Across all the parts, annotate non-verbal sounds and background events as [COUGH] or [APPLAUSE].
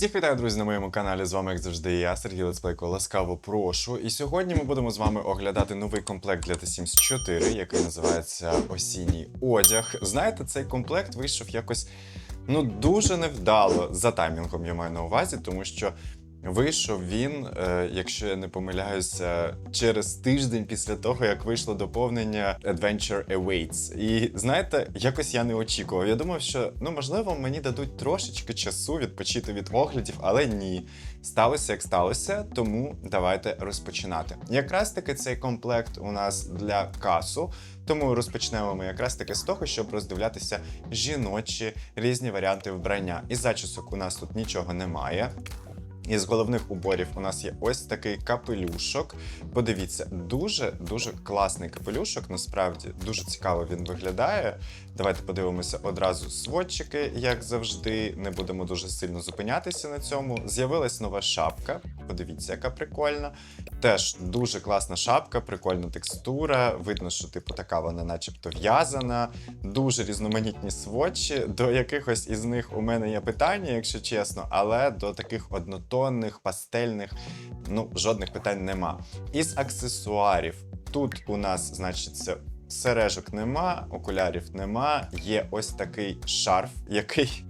Всіх вітаю, друзі, на моєму каналі. З вами, як завжди, я, Сергій Лецплейко. Ласкаво прошу. І сьогодні ми будемо з вами оглядати новий комплект для The Sims 4, який називається Осінній одяг. Знаєте, цей комплект вийшов якось ну дуже невдало за таймінгом, я маю на увазі, тому що. Вийшов він, е, якщо я не помиляюся, через тиждень після того, як вийшло доповнення Adventure Awaits. І знаєте, якось я не очікував. Я думав, що ну можливо мені дадуть трошечки часу відпочити від оглядів, але ні. Сталося як сталося, тому давайте розпочинати. Якраз таки цей комплект у нас для касу. Тому розпочнемо ми якраз таки з того, щоб роздивлятися жіночі різні варіанти вбрання. Із зачісок у нас тут нічого немає. Із головних уборів у нас є ось такий капелюшок. Подивіться, дуже дуже класний капелюшок. Насправді дуже цікаво він виглядає. Давайте подивимося одразу сводчики, як завжди. Не будемо дуже сильно зупинятися на цьому. З'явилась нова шапка. Подивіться, яка прикольна. Теж дуже класна шапка, прикольна текстура. Видно, що типу така вона, начебто, в'язана. Дуже різноманітні сводчі. До якихось із них у мене є питання, якщо чесно, але до таких однотонних, пастельних, ну, жодних питань нема. Із аксесуарів тут у нас, значить, сережок нема, окулярів нема. Є ось такий шарф, який.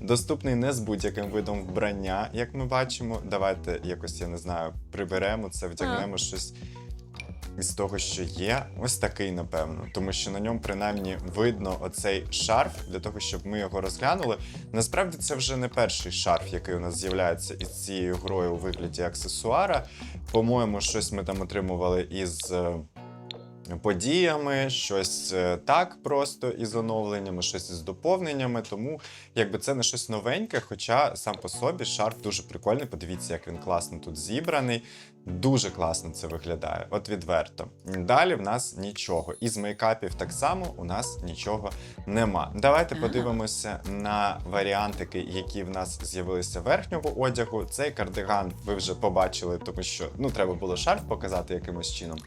Доступний не з будь-яким видом вбрання, як ми бачимо. Давайте якось, я не знаю, приберемо це, вдягнемо щось із того, що є. Ось такий, напевно. Тому що на ньому принаймні видно оцей шарф для того, щоб ми його розглянули. Насправді це вже не перший шарф, який у нас з'являється із цією грою у вигляді аксесуара. По-моєму, щось ми там отримували із. Подіями, щось е, так просто із оновленнями, щось із доповненнями. Тому якби це не щось новеньке, хоча сам по собі шарф дуже прикольний. Подивіться, як він класно тут зібраний. Дуже класно це виглядає, от відверто. Далі в нас нічого. Із мейкапів так само у нас нічого нема. Давайте Ага. подивимося на варіантики, які в нас з'явилися верхнього одягу. Цей кардиган ви вже побачили, тому що ну треба було шарф показати якимось чином.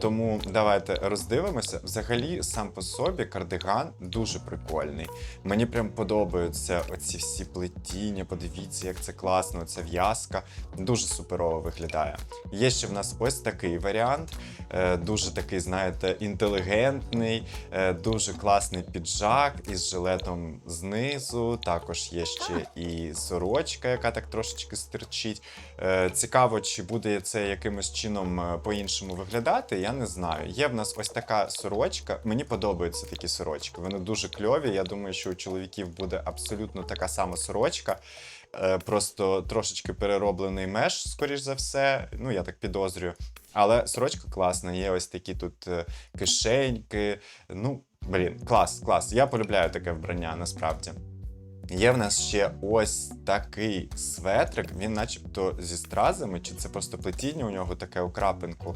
Тому давайте роздивимося. Взагалі, сам по собі кардиган дуже прикольний. Мені прям подобаються оці всі плетіння. Подивіться, як це класно, ця в'язка. Дуже суперово виглядає. Є ще в нас ось такий варіант. е, Дуже такий, знаєте, інтелігентний, е, дуже класний піджак із жилетом знизу. Також є ще і сорочка, яка так трошечки стирчить. Е, Цікаво, чи буде це якимось чином по-іншому виглядати, я не знаю. Є в нас ось така сорочка. Мені подобаються такі сорочки. Вони дуже кльові. Я думаю, що у чоловіків буде абсолютно така сама сорочка. Е, Просто трошечки перероблений меш, скоріш за все. Ну, я так підозрюю. Але сорочка класна, є ось такі тут е, кишеньки. Ну, блін, клас, клас. Я полюбляю таке вбрання насправді. Є в нас ще ось такий светрик, він начебто зі стразами, чи це просто плетіння у нього таке у крапинку.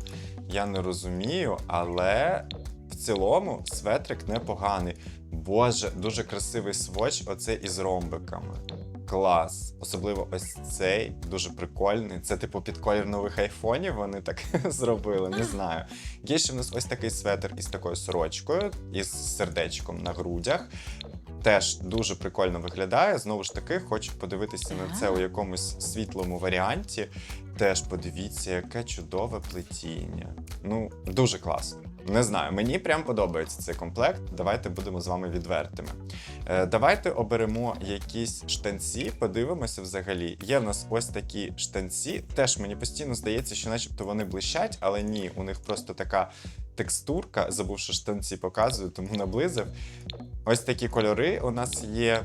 Я не розумію, але в цілому светрик непоганий. Боже, дуже красивий сводч, оце із ромбиками. Клас. Особливо ось цей дуже прикольний. Це, типу, під колір нових айфонів вони так [LAUGHS] зробили, не знаю. Є ще в нас ось такий светр із такою сорочкою, із сердечком на грудях. Теж дуже прикольно виглядає. Знову ж таки, хочу подивитися на це у якомусь світлому варіанті. Теж подивіться, яке чудове плетіння. Ну, дуже класно. Не знаю, мені прям подобається цей комплект. Давайте будемо з вами відвертими. Е, давайте оберемо якісь штанці, подивимося взагалі. Є в нас ось такі штанці. Теж мені постійно здається, що начебто вони блищать, але ні, у них просто така текстурка. Забув, що штанці показую, тому наблизив. Ось такі кольори у нас є.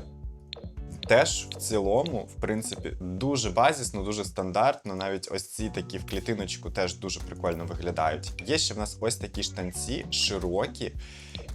Теж в цілому, в принципі, дуже базісно, дуже стандартно. Навіть ось ці такі в клітиночку теж дуже прикольно виглядають. Є ще в нас ось такі штанці широкі.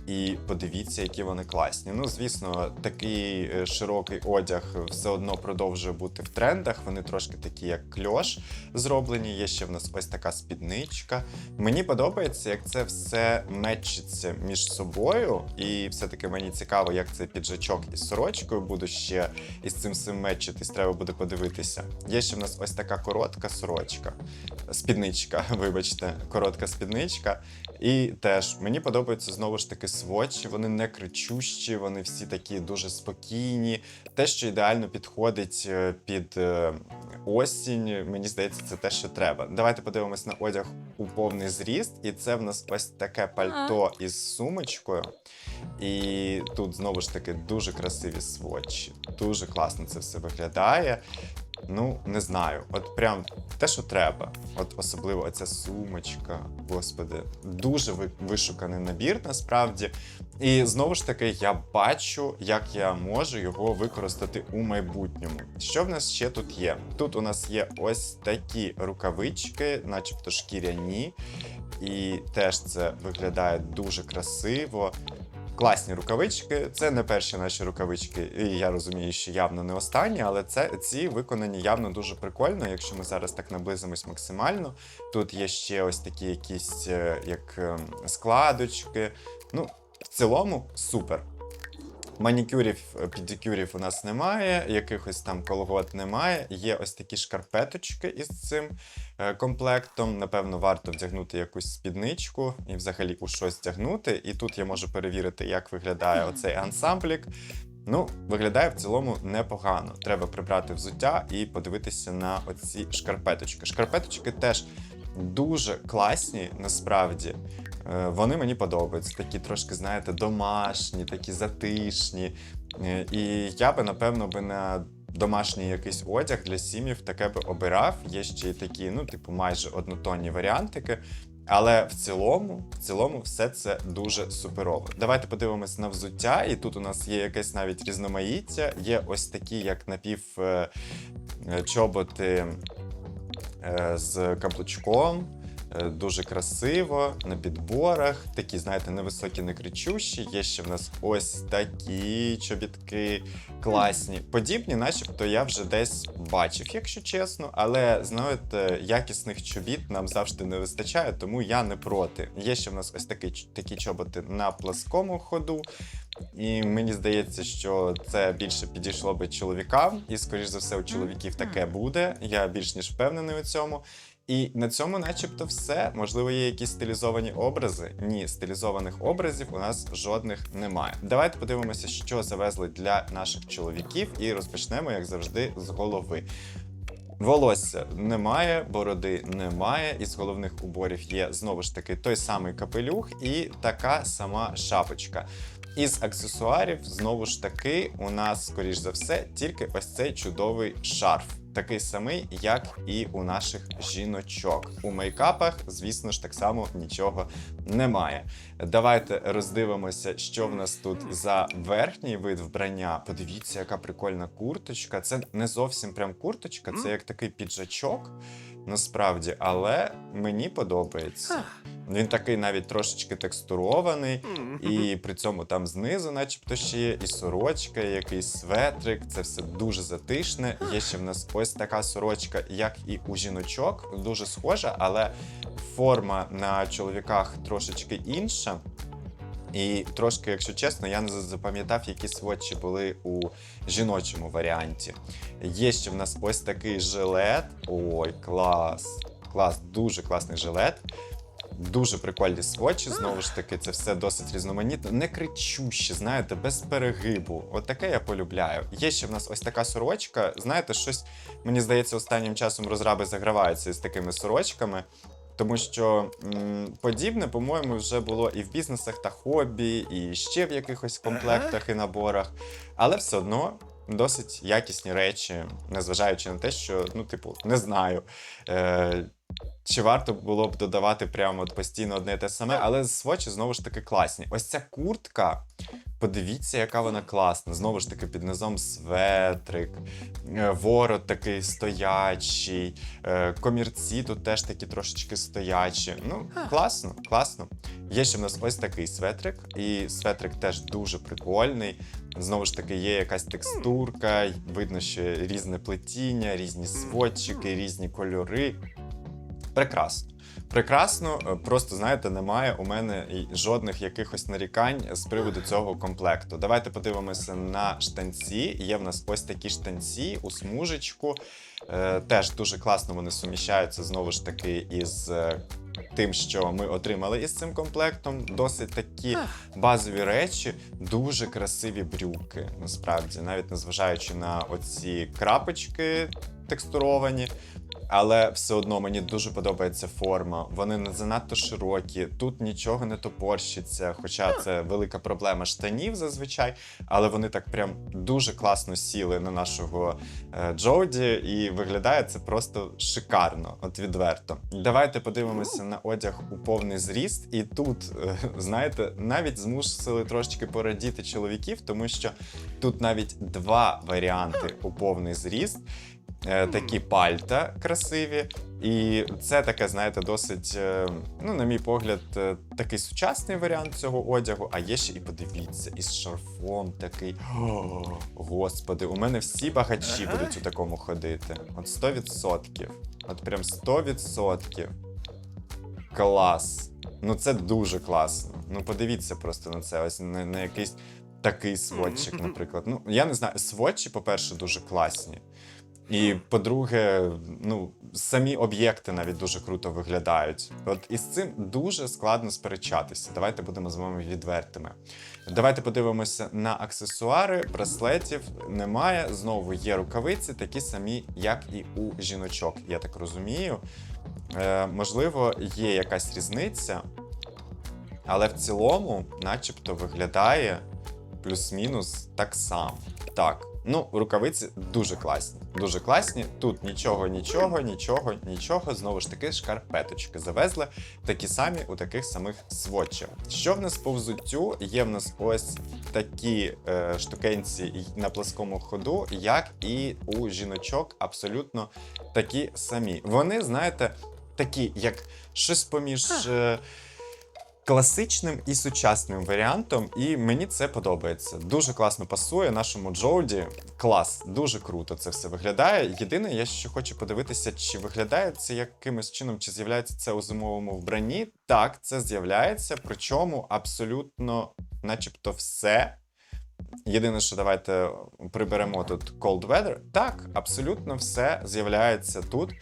І подивіться, які вони класні. Ну, звісно, такий е, широкий одяг все одно продовжує бути в трендах. Вони трошки такі, як кльош зроблені. Є ще в нас ось така спідничка. Мені подобається, як це все мечиться між собою. І все-таки мені цікаво, як цей піджачок із сорочкою буде ще із цим всім мечитись. Треба буде подивитися. Є ще в нас ось така коротка сорочка. спідничка, [LAUGHS] вибачте, коротка спідничка. І теж мені подобаються знову ж таки сводчі, вони не кричущі, вони всі такі дуже спокійні. Те, що ідеально підходить е, під е, осінь, мені здається, це те, що треба. Давайте подивимось на одяг у повний зріст, і це в нас ось таке пальто із сумочкою. І тут знову ж таки дуже красиві сводчі. Дуже класно це все виглядає. Ну, не знаю. От прям те, що треба. От особливо оця сумочка, господи, дуже вишуканий набір насправді. І знову ж таки, я бачу, як я можу його використати у майбутньому. Що в нас ще тут є? Тут у нас є ось такі рукавички, начебто шкіряні, і теж це виглядає дуже красиво. Класні рукавички. Це не перші наші рукавички, і я розумію, що явно не останні, але це ці виконані явно дуже прикольно. Якщо ми зараз так наблизимось максимально. Тут є ще ось такі якісь е, як ем, складочки. Ну, в цілому супер. Манікюрів, е, педикюрів у нас немає, якихось там колгот немає. Є ось такі шкарпеточки із цим е, комплектом. Напевно, варто вдягнути якусь спідничку і взагалі у щось вдягнути. І тут я можу перевірити, як виглядає оцей ансамблік. Ну, виглядає в цілому непогано. Треба прибрати взуття і подивитися на оці шкарпеточки. Шкарпеточки теж дуже класні, насправді. Е, Вони мені подобаються. Такі трошки, знаєте, домашні, такі затишні. Е, І я би, напевно, би на домашній якийсь одяг для сім'їв таке би обирав. Є ще й такі, ну, типу, майже однотонні варіантики. Але в цілому, в цілому, все це дуже суперово. Давайте подивимось на взуття, і тут у нас є якесь навіть різноманіття. Є ось такі, як напів е, чоботи з каблучком. Е, Дуже красиво на підборах, такі, знаєте, невисокі, не кричущі. Є ще в нас ось такі чобітки класні. Подібні, начебто, я вже десь бачив, якщо чесно. Але знаєте, якісних чобіт нам завжди не вистачає, тому я не проти. Є ще в нас ось такі, такі чоботи на пласкому ходу. І мені здається, що це більше підійшло би чоловікам, і, скоріш за все, у чоловіків таке буде. Я більш ніж впевнений у цьому. І на цьому, начебто, все. Можливо, є якісь стилізовані образи. Ні, стилізованих образів у нас жодних немає. Давайте подивимося, що завезли для наших чоловіків, і розпочнемо, як завжди, з голови. Волосся немає, бороди немає. Із головних уборів є знову ж таки той самий капелюх і така сама шапочка. Із аксесуарів, знову ж таки, у нас, скоріш за все, тільки ось цей чудовий шарф. Такий самий, як і у наших жіночок. У мейкапах, звісно ж, так само нічого немає. Давайте роздивимося, що в нас тут за верхній вид вбрання. Подивіться, яка прикольна курточка. Це не зовсім прям курточка, це як такий піджачок, насправді, але мені подобається. Він такий навіть трошечки текстурований, і при цьому там знизу, начебто, ще є і сорочка, і якийсь светрик. Це все дуже затишне. Є ще в нас ось така сорочка, як і у жіночок, дуже схожа, але форма на чоловіках трошечки інша. І трошки, якщо чесно, я не запам'ятав, які сводчі були у жіночому варіанті. Є ще в нас ось такий жилет. Ой, клас! Клас, дуже класний жилет. Дуже прикольні сводчі, знову ж таки, це все досить різноманітно, не кричуще, знаєте, без перегибу. От таке я полюбляю. Є ще в нас ось така сорочка. Знаєте, щось мені здається, останнім часом розраби заграваються з такими сорочками. Тому що м, подібне, по-моєму, вже було і в бізнесах та хобі, і ще в якихось комплектах і наборах. Але все одно досить якісні речі, незважаючи на те, що, ну, типу, не знаю. Е, чи варто було б додавати прямо от постійно одне і те саме, але свочі знову ж таки класні. Ось ця куртка. Подивіться, яка вона класна. Знову ж таки, під низом светрик, е, ворот такий стоячий, е, комірці тут теж такі трошечки стоячі. Ну, класно, класно. Є ще в нас ось такий светрик, і светрик теж дуже прикольний. Знову ж таки, є якась текстурка, видно, що різне плетіння, різні сводчики, різні кольори. Прекрасно. Прекрасно, е, просто знаєте, немає у мене жодних якихось нарікань з приводу цього комплекту. Давайте подивимося на штанці. Є в нас ось такі штанці у смужечку. Е, теж дуже класно вони суміщаються знову ж таки із е, тим, що ми отримали із цим комплектом. Досить такі базові речі, дуже красиві брюки. Насправді, навіть незважаючи на оці крапочки текстуровані. Але все одно мені дуже подобається форма. Вони не занадто широкі, тут нічого не топорщиться, хоча це велика проблема штанів зазвичай. Але вони так прям дуже класно сіли на нашого е, Джоуді, і виглядає це просто шикарно, от відверто. Давайте подивимося на одяг у повний зріст. І тут, е, знаєте, навіть змусили трошечки порадіти чоловіків, тому що тут навіть два варіанти у повний зріст. Е, такі пальта красиві. І це таке, знаєте, досить, е, ну, на мій погляд, е, такий сучасний варіант цього одягу. А є ще і подивіться, із шарфом такий. О, [GASPS] господи, у мене всі багачі будуть у такому ходити. От 100%. От прям 100%. Клас. Ну це дуже класно. Ну подивіться просто на це. Ось на, на якийсь такий сводчик, наприклад. Ну, я не знаю, сводчі, по-перше, дуже класні. І по-друге, ну, самі об'єкти навіть дуже круто виглядають. От із цим дуже складно сперечатися. Давайте будемо з вами відвертими. Давайте подивимося на аксесуари, браслетів немає. Знову є рукавиці, такі самі, як і у жіночок, я так розумію. Е, можливо, є якась різниця, але в цілому, начебто, виглядає плюс-мінус так само. Так, ну, рукавиці дуже класні. Дуже класні. Тут нічого, нічого, нічого, нічого. Знову ж таки, шкарпеточки завезли такі самі у таких самих сводчах. Що в нас по взуттю? Є в нас ось такі е, штукенці на пласкому ходу, як і у жіночок, абсолютно такі самі. Вони, знаєте, такі, як щось поміж. Е, класичним і сучасним варіантом, і мені це подобається. Дуже класно пасує нашому Джоуді. Клас, дуже круто це все виглядає. Єдине, я ще хочу подивитися, чи виглядає це якимось чином, чи з'являється це у зимовому вбранні. Так, це з'являється, причому абсолютно, начебто, все. Єдине, що давайте приберемо тут cold weather. Так, абсолютно все з'являється тут.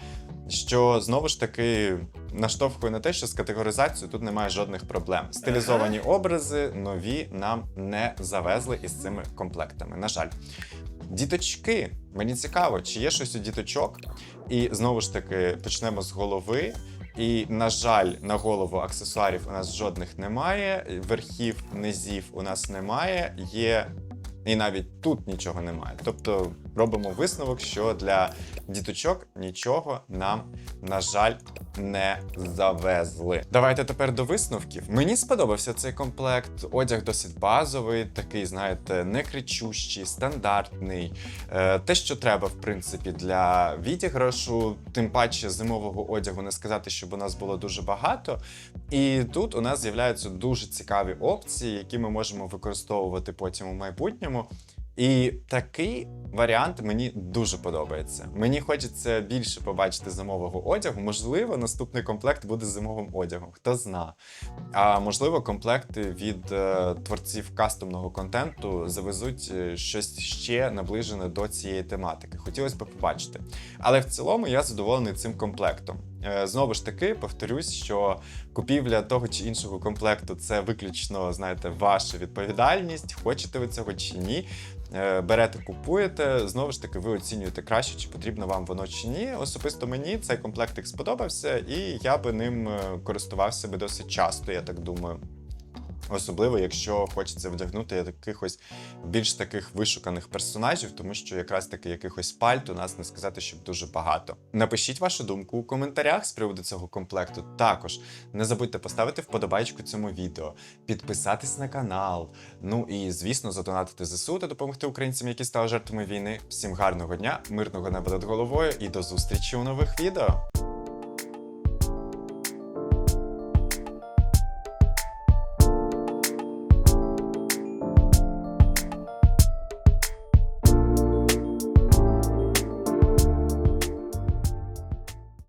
Що знову ж таки наштовхує на те, що з категоризацією тут немає жодних проблем. Стилізовані образи нові нам не завезли із цими комплектами. На жаль, діточки. Мені цікаво, чи є щось у діточок. І знову ж таки почнемо з голови. І, на жаль, на голову аксесуарів у нас жодних немає. Верхів, низів у нас немає. Є і навіть тут нічого немає. Тобто робимо висновок, що для діточок нічого нам, на жаль, не завезли. Давайте тепер до висновків. Мені сподобався цей комплект. Одяг досить базовий, такий, знаєте, не кричущий, стандартний. Е, те, що треба, в принципі, для відіграшу, тим паче зимового одягу, не сказати, щоб у нас було дуже багато. І тут у нас з'являються дуже цікаві опції, які ми можемо використовувати потім у майбутньому. І такий варіант мені дуже подобається. Мені хочеться більше побачити зимового одягу. Можливо, наступний комплект буде зимовим одягом, хто зна. А можливо, комплекти від е, творців кастомного контенту завезуть е, щось ще наближене до цієї тематики. Хотілося б побачити. Але в цілому я задоволений цим комплектом. Е, Знову ж таки, повторюсь, що купівля того чи іншого комплекту це виключно, знаєте, ваша відповідальність. Хочете ви цього чи ні. Е, Берете, купуєте. Знову ж таки, ви оцінюєте краще, чи потрібно вам воно чи ні. Особисто мені цей комплектик сподобався, і я би ним е, користувався би досить часто, я так думаю. Особливо, якщо хочеться вдягнути якихось більш таких вишуканих персонажів, тому що якраз таки якихось пальт у нас не сказати, щоб дуже багато. Напишіть вашу думку у коментарях з приводу цього комплекту. Також не забудьте поставити вподобайку цьому відео, підписатись на канал. Ну і звісно, задонатити ЗСУ та допомогти українцям, які стали жертвами війни. Всім гарного дня, мирного неба над головою і до зустрічі у нових відео.